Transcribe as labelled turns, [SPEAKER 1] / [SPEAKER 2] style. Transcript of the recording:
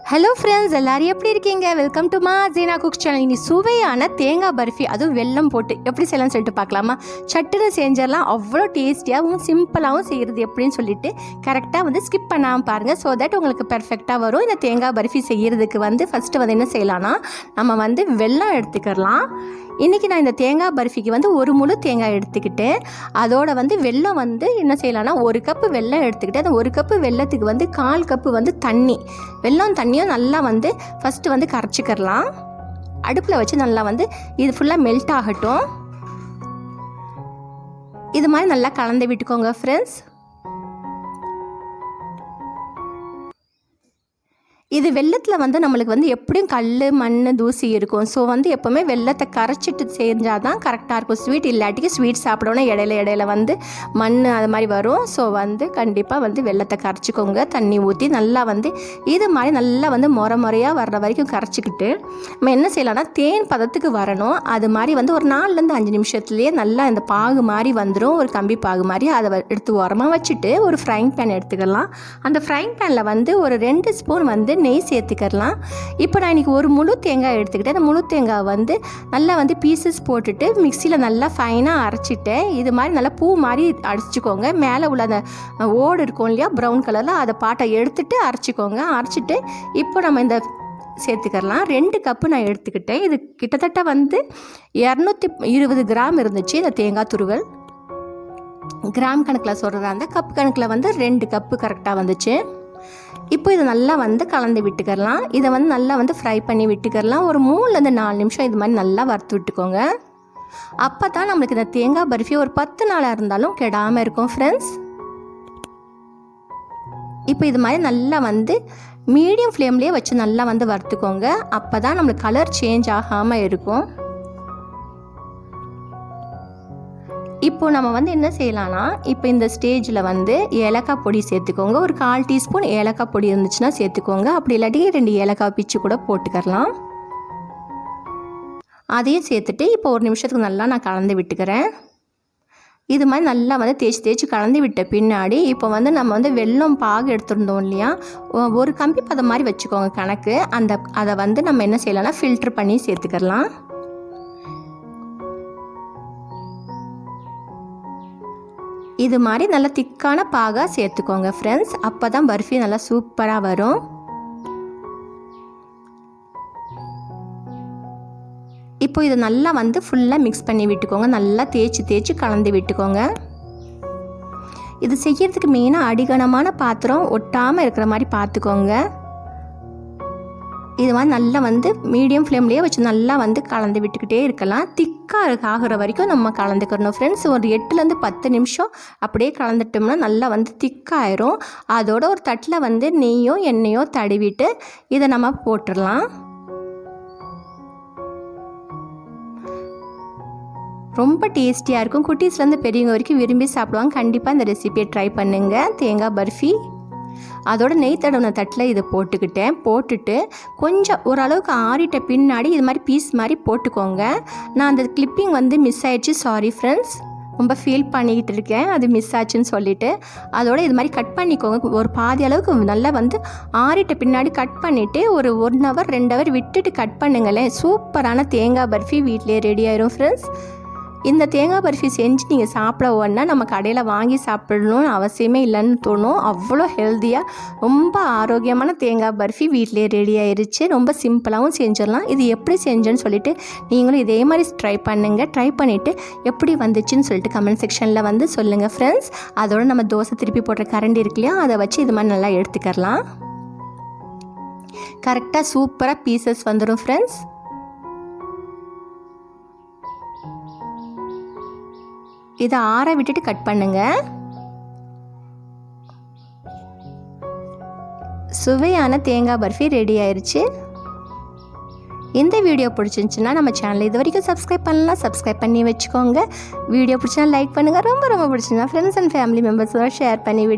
[SPEAKER 1] Hello friends எல்லாரும் எப்படி இருக்கீங்க? வெல்கம் டு மா ஜீனா குக் சேனல் இனி சுவையான தேங்காய் பர்ஃபி அதுவும் வெல்லம் போட்டு எப்படி செய்யலாம்னு சொல்லிட்டு பார்க்கலாமா? சட்டுன்னு செஞ்சிடலாம். அவ்வளோ டேஸ்டியாகவும் சிம்பிளாகவும் செய்கிறது எப்படின்னு சொல்லிட்டு கரெக்டாக வந்து ஸ்கிப் பண்ணாமல் பாருங்கள் ஸோ தட் உங்களுக்கு பெர்ஃபெக்டாக வரும். இந்த தேங்காய் பர்ஃபி செய்கிறதுக்கு வந்து ஃபஸ்ட்டு வந்து என்ன செய்யலாம்னா நம்ம வந்து வெல்லம் எடுத்துக்கலாம். இன்றைக்கி நான் இந்த தேங்காய் பர்ஃபிக்கு வந்து ஒரு முழு தேங்காய் எடுத்துக்கிட்டு அதோட வந்து வெல்லம் வந்து என்ன செய்யலாம்னா ஒரு கப்பு வெள்ளம் எடுத்துக்கிட்டு அந்த ஒரு கப்பு வெல்லத்துக்கு வந்து கால் கப்பு வந்து தண்ணி. வெல்லம் தண்ணியும் நல்லா வந்து ஃபஸ்ட்டு வந்து கரைச்சிக்கிறலாம். அடுப்பில் வச்சு நல்லா வந்து இது ஃபுல்லாக மெல்ட் ஆகட்டும். இது மாதிரி நல்லா கலந்து விட்டுக்கோங்க ஃப்ரெண்ட்ஸ் இது வெள்ளத்தில் வந்து நம்மளுக்கு வந்து எப்படியும் கல் மண் தூசி இருக்கும். ஸோ வந்து எப்போவுமே வெள்ளத்தை கரைச்சிட்டு செஞ்சால் தான் கரெக்டாக இருக்கும். ஸ்வீட் இல்லாட்டிக்கு ஸ்வீட் சாப்பிடணும். இடையில இடையில வந்து மண் அது மாதிரி வரும். ஸோ வந்து கண்டிப்பாக வந்து வெள்ளத்தை கரைச்சிக்கோங்க. தண்ணி ஊற்றி நல்லா வந்து இது மாதிரி நல்லா வந்து முறை முறையாக வர்ற வரைக்கும் கரைச்சிக்கிட்டு நம்ம என்ன செய்யலாம்னா தேன் பதத்துக்கு வரணும். அது மாதிரி வந்து ஒரு நாலுலேருந்து அஞ்சு நிமிஷத்துலேயே நல்லா இந்த பாகு மாதிரி வந்துடும் ஒரு கம்பி பாகு மாதிரி அதை வ- எடுத்து உரமாக வச்சுட்டு ஒரு ஃப்ரைங் பேன் எடுத்துக்கலாம். அந்த ஃப்ரைங் பேனில் வந்து ஒரு ரெண்டு ஸ்பூன் வந்து நெய் சேர்த்துக்கலாம் இப்போ நான் இன்றைக்கி ஒரு முழு தேங்காய் எடுத்துக்கிட்டேன். அந்த முழு தேங்காய் வந்து நல்லா வந்து பீசஸ் போட்டுட்டு மிக்சியில் நல்லா ஃபைனாக அரைச்சிட்டேன். இது மாதிரி நல்லா பூ மாதிரி அரைச்சிக்கோங்க மேலே உள்ள அந்த ஓடு இருக்கும் இல்லையா? ப்ரௌன் கலரில் அதை பாட்டை எடுத்துட்டு அரைச்சிக்கோங்க. அரைச்சிட்டு இப்போ நம்ம இந்த சேர்த்துக்கலாம் ரெண்டு கப்பு நான் எடுத்துக்கிட்டேன். இது கிட்டத்தட்ட வந்து இரநூத்தி இருபது கிராம் இருந்துச்சு இந்த தேங்காய் துருவல். கிராம் கணக்கில் சொல்கிறதா இருந்தால் கப் கணக்கில் வந்து ரெண்டு கப்பு கரெக்டாக வந்துச்சு. இப்போ இதை நல்லா வந்து கலந்து விட்டுக்கரலாம் இதை வந்து நல்லா வந்து ஃப்ரை பண்ணி விட்டுக்கரலாம் ஒரு மூணுலேருந்து நாலு நிமிஷம் இது மாதிரி நல்லா வறுத்து விட்டுக்கோங்க. அப்போ தான் நம்மளுக்கு இந்த தேங்காய் பர்ஃபி ஒரு பத்து நாளாக இருந்தாலும் கெடாமல் இருக்கும் ஃப்ரெண்ட்ஸ் இப்போ இது மாதிரி நல்லா வந்து மீடியம் ஃப்ளேம்லேயே வச்சு நல்லா வந்து வறுத்துக்கோங்க. அப்போ தான் நம்மளுக்கு கலர் சேஞ்ச் ஆகாமல் இருக்கும். இப்போ நம்ம வந்து என்ன செய்யலாம்னா இப்போ இந்த ஸ்டேஜில் வந்து ஏலக்காய் பொடி சேர்த்துக்கோங்க. ஒரு கால் டீஸ்பூன் ஏலக்காய் பொடி இருந்துச்சுன்னா சேர்த்துக்கோங்க. அப்படி இல்லாட்டி ரெண்டு ஏலக்காய் பிச்சு கூட போட்டுக்கரலாம் அதையும் சேர்த்துட்டு இப்போ ஒரு நிமிஷத்துக்கு நல்லா நான் கலந்து விட்டுக்கிறேன். இது மாதிரி நல்லா வந்து தேய்ச்சி தேய்ச்சி கலந்து விட்ட பின்னாடி இப்போ வந்து நம்ம வந்து வெல்லம் பாகு எடுத்துருந்தோம் இல்லையா? ஒரு கம்பி பதம் மாதிரி வச்சுக்கோங்க கணக்கு. அந்த அதை வந்து நம்ம என்ன செய்யலாம்னா ஃபில்ட்ரு பண்ணி சேர்த்துக்கலாம். இது மாதிரி நல்லா திக்கான பாகாக சேர்த்துக்கோங்க ஃப்ரெண்ட்ஸ் அப்போ தான் பர்ஃபி நல்லா சூப்பராக வரும். இப்போ இதை நல்லா வந்து ஃபுல்லாக மிக்ஸ் பண்ணி விட்டுக்கோங்க. நல்லா தேய்ச்சி தேய்ச்சி கலந்து விட்டுக்கோங்க. இது செய்கிறதுக்கு மெயினாக அடிகனமான பாத்திரம் ஒட்டாமல் இருக்கிற மாதிரி பார்த்துக்கோங்க இது மாதிரி நல்லா வந்து மீடியம் ஃப்ளேம்லேயே வச்சு நல்லா வந்து கலந்து விட்டுக்கிட்டே இருக்கலாம். திக்காக ஆகிற வரைக்கும் நம்ம கலந்துக்கிறணும் ஃப்ரெண்ட்ஸ் ஒரு எட்டுலேருந்து பத்து நிமிஷம் அப்படியே கலந்துட்டோம்னா நல்லா வந்து திக்காயிரும். அதோட ஒரு தட்டில் வந்து நெய்யோ எண்ணெயோ தடவிட்டு இதை நம்ம போட்டுடலாம். ரொம்ப டேஸ்டியாக இருக்கும். குட்டீஸ்லேருந்து பெரியவங்க வரைக்கும் விரும்பி சாப்பிடுவாங்க. கண்டிப்பாக இந்த ரெசிபியை ட்ரை பண்ணுங்கள் தேங்காய் பர்ஃபி. அதோட நெய் தடவின தட்டில் இதை போட்டுக்கிட்டேன். போட்டுட்டு கொஞ்சம் ஓரளவுக்கு ஆறிட்ட பின்னாடி இது மாதிரி பீஸ் மாதிரி போட்டுக்கோங்க. நான் அந்த கிளிப்பிங் வந்து மிஸ் ஆயிடுச்சு. சாரி ஃப்ரெண்ட்ஸ் ரொம்ப ஃபீல் பண்ணிக்கிட்டு இருக்கேன். அது மிஸ் ஆச்சுன்னு சொல்லிட்டு. அதோட இது மாதிரி கட் பண்ணிக்கோங்க. ஒரு பாதி அளவுக்கு நல்லா வந்து ஆறிட்ட பின்னாடி கட் பண்ணிவிட்டு ஒரு ஒன் ஹவர் ரெண்டு ஹவர் விட்டுட்டு கட் பண்ணுங்களேன். சூப்பரான தேங்காய் பர்ஃபி வீட்டிலே ரெடி ஆயிரும் ஃப்ரெண்ட்ஸ் இந்த தேங்காய் பர்ஃபி செஞ்சு நீங்கள் சாப்பிட உடனே நம்ம கடையில் வாங்கி சாப்பிடணும்னு அவசியமே இல்லைன்னு தோணும். அவ்வளோ ஹெல்த்தியாக ரொம்ப ஆரோக்கியமான தேங்காய் பர்ஃபி வீட்டிலே ரெடி ஆயிடுச்சு ரொம்ப சிம்பிளாகவும் செஞ்சிடலாம். இது எப்படி செஞ்சேன்னு சொல்லிட்டு நீங்களும் இதே மாதிரி ட்ரை பண்ணுங்கள் ட்ரை பண்ணிவிட்டு எப்படி வந்துச்சுன்னு சொல்லிட்டு கமெண்ட் செக்ஷனில் வந்து சொல்லுங்கள் ஃப்ரெண்ட்ஸ் அதோட நம்ம தோசை திருப்பி போடுற கரண்டி இருக்கு இல்லையா அதை வச்சு இது மாதிரி நல்லா எடுத்துக்கலாம். கரெக்டாக சூப்பராக பீசஸ் வந்துடும் ஃப்ரெண்ட்ஸ் இதை ஆற விட்டுட்டு கட் பண்ணுங்க. சுவையான தேங்காய் பர்ஃபி ரெடி ஆயிருச்சு. இந்த வீடியோ பிடிச்சிருந்துச்சுன்னா நம்ம சேனல் இது வரைக்கும் சப்ஸ்கிரைப் பண்ணலாம் சப்ஸ்கிரைப் பண்ணி வச்சுக்கோங்க. வீடியோ பிடிச்சா லைக் பண்ணுங்கள் ரொம்ப ரொம்ப பிடிச்சிருந்தா ஃப்ரெண்ட்ஸ் அண்ட் ஃபேமிலி மெம்பர்ஸோட ஷேர் பண்ணி விடு